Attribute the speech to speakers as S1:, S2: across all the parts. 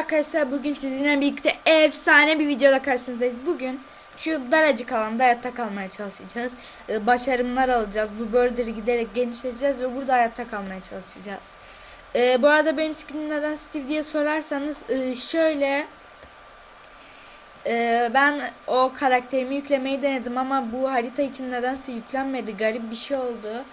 S1: arkadaşlar bugün sizinle birlikte efsane bir videoda karşınızdayız. Bugün şu daracık alanda hayatta kalmaya çalışacağız. Ee, başarımlar alacağız. Bu border'ı giderek genişleteceğiz ve burada hayatta kalmaya çalışacağız. Ee, bu arada benim skinim neden Steve diye sorarsanız e, şöyle e, ben o karakterimi yüklemeyi denedim ama bu harita için nedense yüklenmedi. Garip bir şey oldu.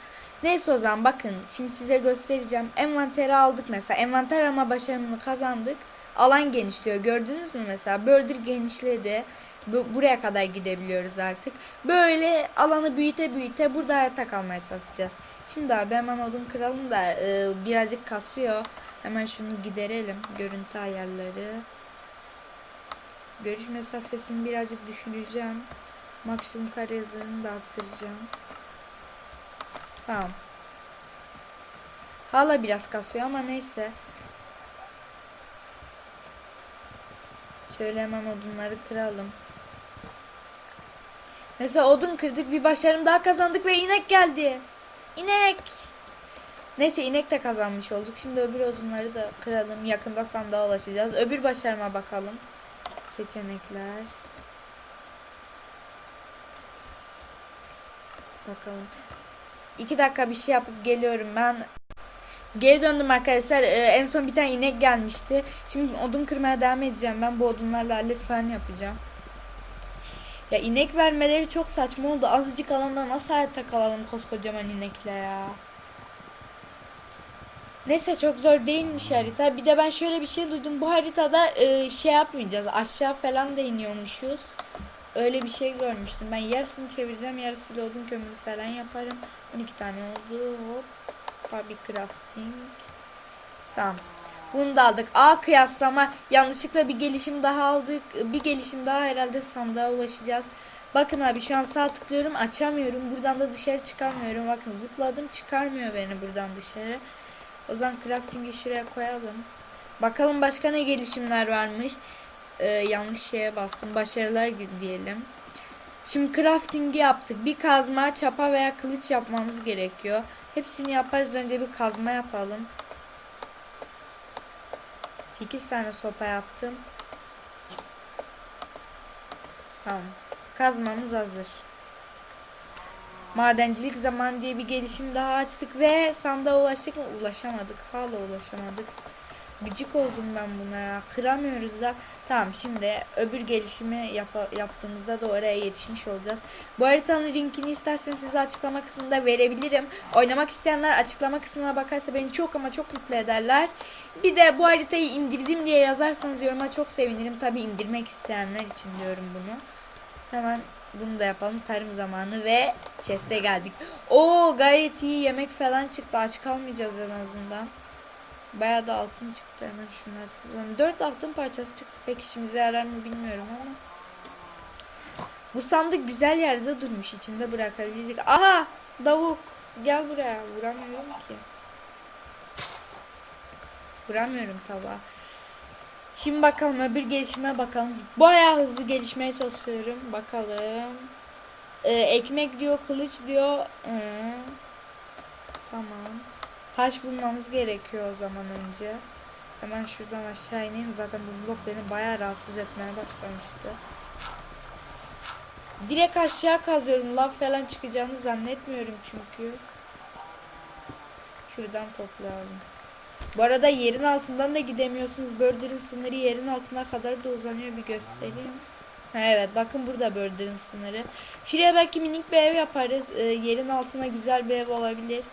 S1: Neyse o zaman bakın şimdi size göstereceğim. Envanteri aldık mesela. Envanter ama başarımını kazandık. Alan genişliyor. Gördünüz mü mesela? Border genişledi. Bu, buraya kadar gidebiliyoruz artık. Böyle alanı büyüte büyüte burada hayatta kalmaya çalışacağız. Şimdi abi hemen odun kıralım da e, birazcık kasıyor. Hemen şunu giderelim. Görüntü ayarları. Görüş mesafesini birazcık düşüreceğim. Maksimum kare hızını da arttıracağım. Tamam. Hala biraz kasıyor ama neyse. Şöyle hemen odunları kıralım. Mesela odun kırdık bir başarım daha kazandık ve inek geldi. İnek. Neyse inek de kazanmış olduk. Şimdi öbür odunları da kıralım. Yakında sandığa ulaşacağız. Öbür başarıma bakalım. Seçenekler. Bakalım. İki dakika bir şey yapıp geliyorum ben. Geri döndüm arkadaşlar. Ee, en son bir tane inek gelmişti. Şimdi odun kırmaya devam edeceğim. Ben bu odunlarla alet falan yapacağım. Ya inek vermeleri çok saçma oldu. Azıcık alanda nasıl hayatta kalalım koskocaman inekle ya. Neyse çok zor değilmiş harita. Bir de ben şöyle bir şey duydum. Bu haritada e, şey yapmayacağız. Aşağı falan da iniyormuşuz. Öyle bir şey görmüştüm. Ben yarısını çevireceğim. Yarısıyla odun kömürü falan yaparım. 12 tane oldu. Hop. Public crafting. Tamam. Bunu da aldık. A kıyaslama. Yanlışlıkla bir gelişim daha aldık. Bir gelişim daha herhalde sandığa ulaşacağız. Bakın abi şu an sağ tıklıyorum. Açamıyorum. Buradan da dışarı çıkamıyorum. Bakın zıpladım. Çıkarmıyor beni buradan dışarı. O zaman crafting'i şuraya koyalım. Bakalım başka ne gelişimler varmış. Ee, yanlış şeye bastım. Başarılar diyelim. Şimdi crafting'i yaptık. Bir kazma, çapa veya kılıç yapmamız gerekiyor. Hepsini yaparız. Önce bir kazma yapalım. 8 tane sopa yaptım. Tamam. Kazmamız hazır. Madencilik zaman diye bir gelişim daha açtık ve sandığa ulaştık mı? Ulaşamadık. Hala ulaşamadık. Gıcık oldum ben buna ya. Kıramıyoruz da. Tamam şimdi öbür gelişimi yap yaptığımızda da oraya yetişmiş olacağız. Bu haritanın linkini isterseniz size açıklama kısmında verebilirim. Oynamak isteyenler açıklama kısmına bakarsa beni çok ama çok mutlu ederler. Bir de bu haritayı indirdim diye yazarsanız yoruma çok sevinirim. Tabi indirmek isteyenler için diyorum bunu. Hemen bunu da yapalım. Tarım zamanı ve chest'e geldik. Oo gayet iyi yemek falan çıktı. Aç kalmayacağız en azından. Bayağı da altın çıktı hemen şunları tıklayalım. 4 altın parçası çıktı. Pek işimize yarar mı bilmiyorum ama. Bu sandık güzel yerde durmuş. içinde bırakabilirdik. Aha! Davuk. Gel buraya. Vuramıyorum ki. Vuramıyorum tabağa. Şimdi bakalım öbür gelişime bakalım. Bayağı hızlı gelişmeye çalışıyorum. Bakalım. Ee, ekmek diyor, kılıç diyor. Ee, tamam. Taş bulmamız gerekiyor o zaman önce. Hemen şuradan aşağı ineyim. Zaten bu blok beni bayağı rahatsız etmeye başlamıştı. Direkt aşağı kazıyorum. Lav falan çıkacağını zannetmiyorum çünkü. Şuradan toplayalım. Bu arada yerin altından da gidemiyorsunuz. Border'ın sınırı yerin altına kadar da uzanıyor. Bir göstereyim. Evet bakın burada Border'ın sınırı. Şuraya belki minik bir ev yaparız. Ee, yerin altına güzel bir ev olabilir.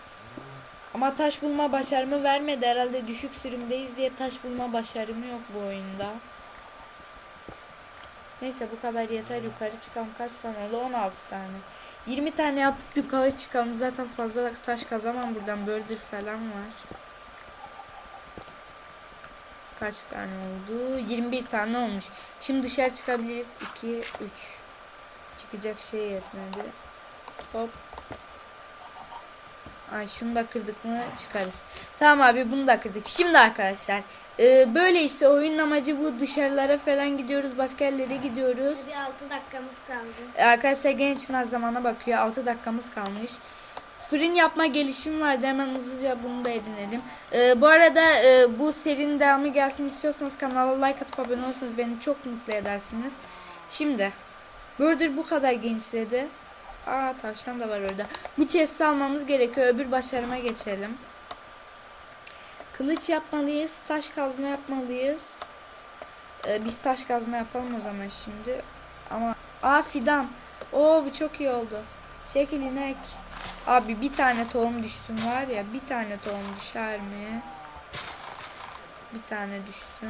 S1: Ama taş bulma başarımı vermedi. Herhalde düşük sürümdeyiz diye taş bulma başarımı yok bu oyunda. Neyse bu kadar yeter. Yukarı çıkalım. Kaç tane oldu? 16 tane. 20 tane yapıp yukarı çıkalım. Zaten fazla taş kazamam buradan. Border falan var. Kaç tane oldu? 21 tane olmuş. Şimdi dışarı çıkabiliriz. 2, 3. Çıkacak şey yetmedi. Hop. Ay şunu da kırdık mı çıkarız. Tamam abi bunu da kırdık. Şimdi arkadaşlar e, böyle işte oyunun amacı bu dışarılara falan gidiyoruz. Başka yerlere gidiyoruz.
S2: Bir 6 dakikamız kaldı.
S1: E, arkadaşlar genç çınar zamana bakıyor. 6 dakikamız kalmış. fırın yapma gelişimi vardı. Hemen hızlıca bunu da edinelim. Ee, bu arada e, bu serinin devamı gelsin istiyorsanız kanala like atıp abone olursanız beni çok mutlu edersiniz. Şimdi Burger bu kadar genişledi. Aa tavşan da var orada. Bu chest'i almamız gerekiyor. Öbür başarıma geçelim. Kılıç yapmalıyız. Taş kazma yapmalıyız. Ee, biz taş kazma yapalım o zaman şimdi. Ama aa fidan. Oo bu çok iyi oldu. Çekil inek. Abi bir tane tohum düşsün var ya. Bir tane tohum düşer mi? Bir tane düşsün.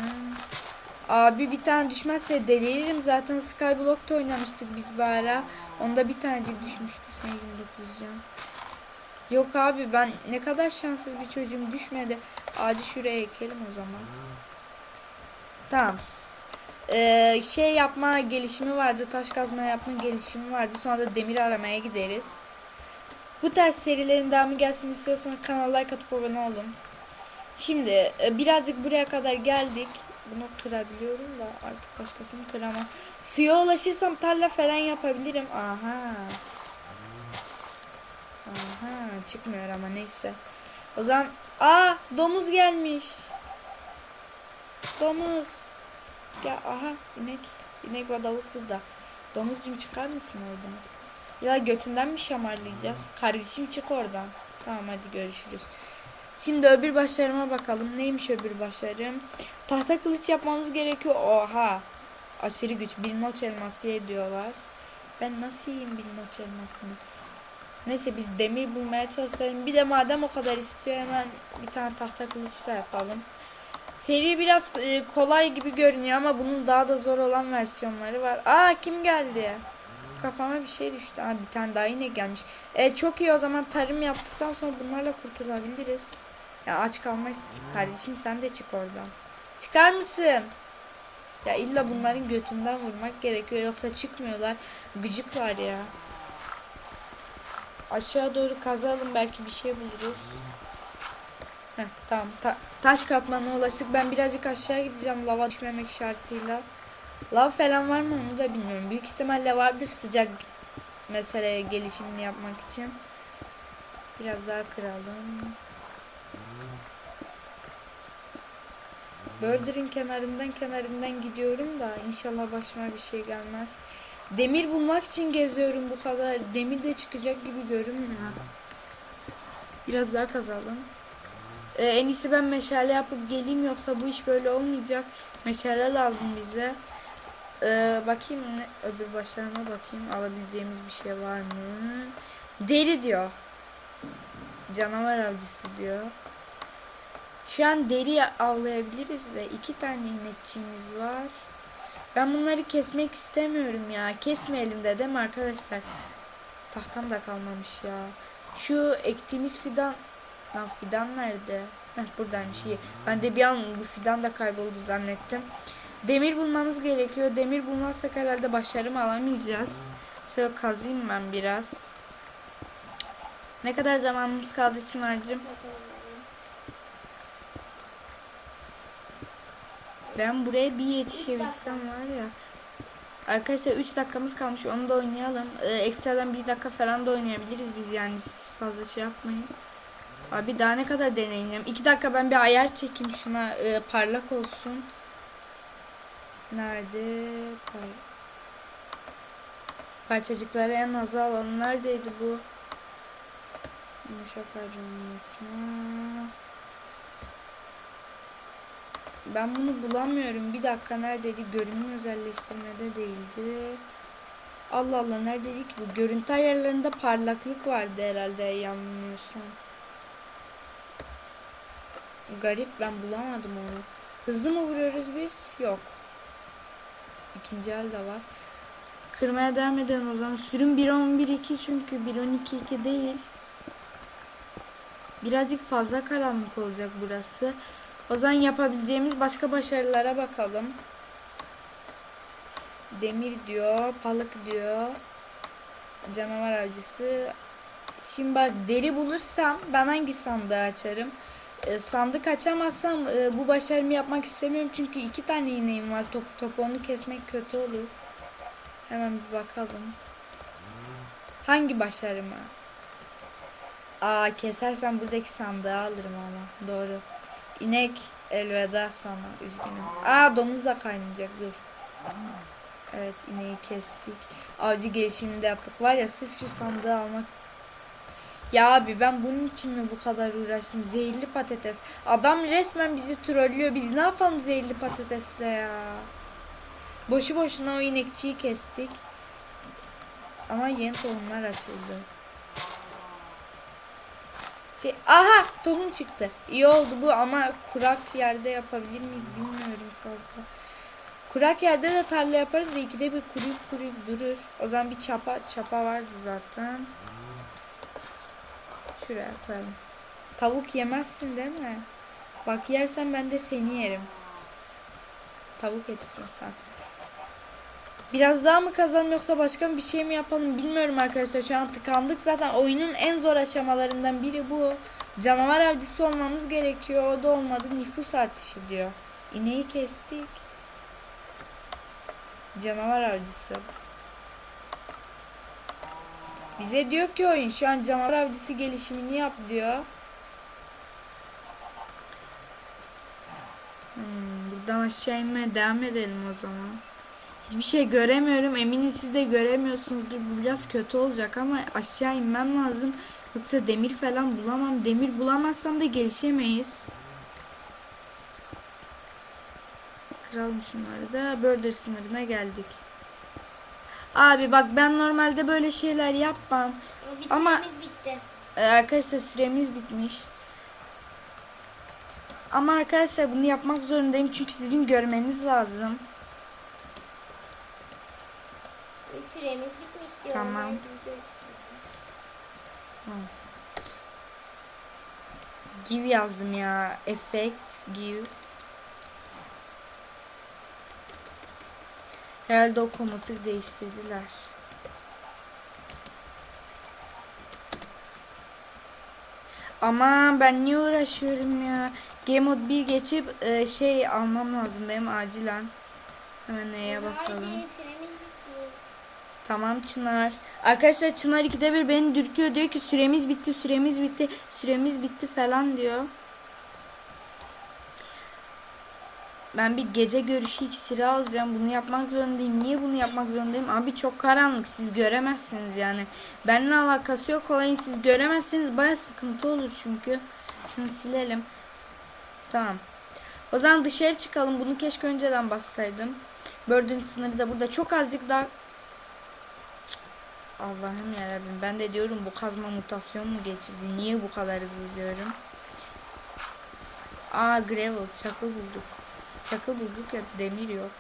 S1: Abi bir tane düşmezse deliririm. Zaten Skyblock'ta oynamıştık biz bara. Onda bir tanecik düşmüştü. Seni yumruklayacağım. Yok abi ben ne kadar şanssız bir çocuğum düşmedi. Ağacı şuraya ekelim o zaman. Tamam. Ee, şey yapma gelişimi vardı. Taş kazma yapma gelişimi vardı. Sonra da demir aramaya gideriz. Bu tarz serilerin devamı gelsin istiyorsanız kanala like atıp abone olun. Şimdi e, birazcık buraya kadar geldik. Bunu kırabiliyorum da artık başkasını kıramam. Suya ulaşırsam tarla falan yapabilirim. Aha. Aha çıkmıyor ama neyse. O zaman aa domuz gelmiş. Domuz. Ya aha inek. İnek ve davuk burada. Domuzcum çıkar mısın oradan? Ya götünden mi şamarlayacağız? Kardeşim çık oradan. Tamam hadi görüşürüz. Şimdi öbür başarıma bakalım. Neymiş öbür başarım? Tahta kılıç yapmamız gerekiyor. Oha. Aşırı güç. Bir noç elması ediyorlar. Ben nasıl yiyeyim bir noç elmasını? Neyse biz demir bulmaya çalışalım. Bir de madem o kadar istiyor hemen bir tane tahta kılıç da yapalım. Seri biraz e, kolay gibi görünüyor ama bunun daha da zor olan versiyonları var. Aa kim geldi? Kafama bir şey düştü. Aa, bir tane daha yine gelmiş. E, çok iyi o zaman tarım yaptıktan sonra bunlarla kurtulabiliriz. Ya aç kalmayız. Kardeşim sen de çık oradan. Çıkar mısın? Ya illa bunların götünden vurmak gerekiyor yoksa çıkmıyorlar. Gıcıklar ya. Aşağı doğru kazalım belki bir şey buluruz. Heh, tamam. Ta- taş katmana ulaştık. Ben birazcık aşağı gideceğim lava düşmemek şartıyla. Lav falan var mı onu da bilmiyorum. Büyük ihtimalle vardır sıcak meseleye gelişimini yapmak için. Biraz daha kıralım. Börder'in kenarından kenarından gidiyorum da inşallah başıma bir şey gelmez. Demir bulmak için geziyorum bu kadar. Demir de çıkacak gibi görünmüyor. Biraz daha kazalım. Ee, en iyisi ben meşale yapıp geleyim yoksa bu iş böyle olmayacak. Meşale lazım bize. Ee, bakayım ne öbür başlarına bakayım alabileceğimiz bir şey var mı? Deri diyor. Canavar avcısı diyor. Şu an deri avlayabiliriz de iki tane inekçiğimiz var. Ben bunları kesmek istemiyorum ya. Kesmeyelim de değil mi arkadaşlar? Tahtam da kalmamış ya. Şu ektiğimiz fidan... Lan fidan nerede? Heh buradaymış iyi. Ben de bir an bu fidan da kayboldu zannettim. Demir bulmamız gerekiyor. Demir bulmazsak herhalde başarım alamayacağız. Şöyle kazayım ben biraz. Ne kadar zamanımız kaldı Çınar'cığım? Ben buraya bir yetişebilsem var ya. Arkadaşlar 3 dakikamız kalmış onu da oynayalım. Ee, ekstradan 1 dakika falan da oynayabiliriz biz yani siz fazla şey yapmayın. Abi daha ne kadar deneyeceğim. 2 dakika ben bir ayar çekeyim şuna e, parlak olsun. Nerede? Par Parçacıkları en az alalım. Neredeydi bu? Yumuşak aydınlatma. Ben bunu bulamıyorum. Bir dakika neredeydi? Görünüm özelleştirmede değildi. Allah Allah neredeydi ki bu? Görüntü ayarlarında parlaklık vardı herhalde yanılmıyorsam. Garip ben bulamadım onu. Hızlı mı vuruyoruz biz? Yok. İkinci el de var. Kırmaya devam edelim o zaman. Sürüm 1.11.2 çünkü 1.12.2 değil. Birazcık fazla karanlık olacak burası. O zaman yapabileceğimiz başka başarılara bakalım. Demir diyor, balık diyor. Canavar avcısı. Şimdi bak deri bulursam ben hangi sandığı açarım? Ee, sandık açamazsam e, bu başarımı yapmak istemiyorum. Çünkü iki tane iğneyim var. Top, top onu kesmek kötü olur. Hemen bir bakalım. Hangi başarıma? Aa kesersen buradaki sandığı alırım ama. Doğru. İnek elveda sana. Üzgünüm. Aa domuz da kaynayacak dur. Evet ineği kestik. Avcı gelişimini de yaptık. Var ya sırf şu sandığı almak. Ya abi ben bunun için mi bu kadar uğraştım? Zehirli patates. Adam resmen bizi trollüyor. Biz ne yapalım zehirli patatesle ya? Boşu boşuna o inekçiyi kestik. Ama yeni tohumlar açıldı. Şey, aha tohum çıktı. İyi oldu bu ama kurak yerde yapabilir miyiz bilmiyorum fazla. Kurak yerde de tarla yaparız da ikide bir kuruyup kuruyup durur. O zaman bir çapa çapa vardı zaten. Şuraya koyalım. Tavuk yemezsin değil mi? Bak yersen ben de seni yerim. Tavuk etisin sen. Biraz daha mı kazanım yoksa başka bir şey mi yapalım bilmiyorum arkadaşlar. Şu an tıkandık. Zaten oyunun en zor aşamalarından biri bu. Canavar avcısı olmamız gerekiyor. O da olmadı. Nüfus artışı diyor. İneği kestik. Canavar avcısı. Bize diyor ki oyun şu an canavar avcısı gelişimini yap diyor. Hmm, buradan aşağı inmeye devam edelim o zaman. Hiçbir şey göremiyorum. Eminim siz de göremiyorsunuzdur. Bu biraz kötü olacak ama aşağı inmem lazım. Yoksa demir falan bulamam. Demir bulamazsam da gelişemeyiz. Kıralım şunları da. Border sınırına geldik. Abi bak ben normalde böyle şeyler yapmam.
S2: Bir
S1: Ama-
S2: bitti.
S1: Ee, arkadaşlar süremiz bitmiş. Ama arkadaşlar bunu yapmak zorundayım çünkü sizin görmeniz lazım.
S2: Bir süremiz bitmiş diyorum.
S1: Tamam. Give yazdım ya. Effect give. Herhalde o komutu değiştirdiler. Ama ben niye uğraşıyorum ya? Game mode 1 geçip e, şey almam lazım benim acilen. Hemen neye basalım. Tamam Çınar. Arkadaşlar Çınar ikide bir beni dürtüyor diyor ki süremiz bitti, süremiz bitti, süremiz bitti falan diyor. Ben bir gece görüşü iksiri alacağım. Bunu yapmak zorundayım. Niye bunu yapmak zorundayım? Abi çok karanlık. Siz göremezsiniz yani. Benimle alakası yok olayın. Siz göremezseniz baya sıkıntı olur çünkü. Şunu silelim. Tamam. O zaman dışarı çıkalım. Bunu keşke önceden bassaydım. Burden sınırı da burada. Çok azıcık daha Allah'ım yarabbim ben de diyorum bu kazma mutasyon mu geçirdi? Niye bu kadar hızlı diyorum? Aa gravel çakıl bulduk. Çakıl bulduk ya demir yok.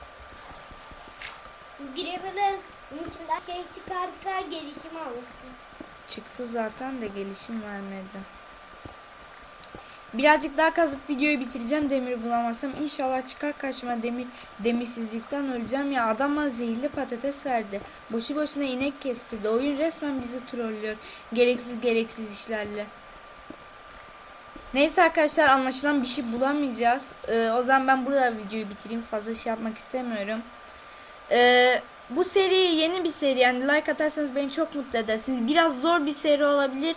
S2: Gravel'ın içinden şey çıkarsa gelişim alırsın.
S1: Çıktı zaten de gelişim vermedi. Birazcık daha kazıp videoyu bitireceğim demir bulamazsam. İnşallah çıkar karşıma demir demirsizlikten öleceğim ya. Adam bana zehirli patates verdi. Boşu boşuna inek kestirdi. Oyun resmen bizi trollüyor. Gereksiz gereksiz işlerle. Neyse arkadaşlar anlaşılan bir şey bulamayacağız. Ee, o zaman ben burada videoyu bitireyim. Fazla şey yapmak istemiyorum. Ee, bu seri yeni bir seri yani like atarsanız beni çok mutlu edersiniz. Biraz zor bir seri olabilir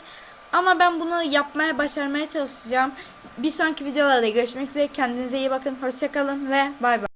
S1: ama ben bunu yapmaya başarmaya çalışacağım. Bir sonraki videolarda görüşmek üzere. Kendinize iyi bakın. Hoşçakalın ve bay bay.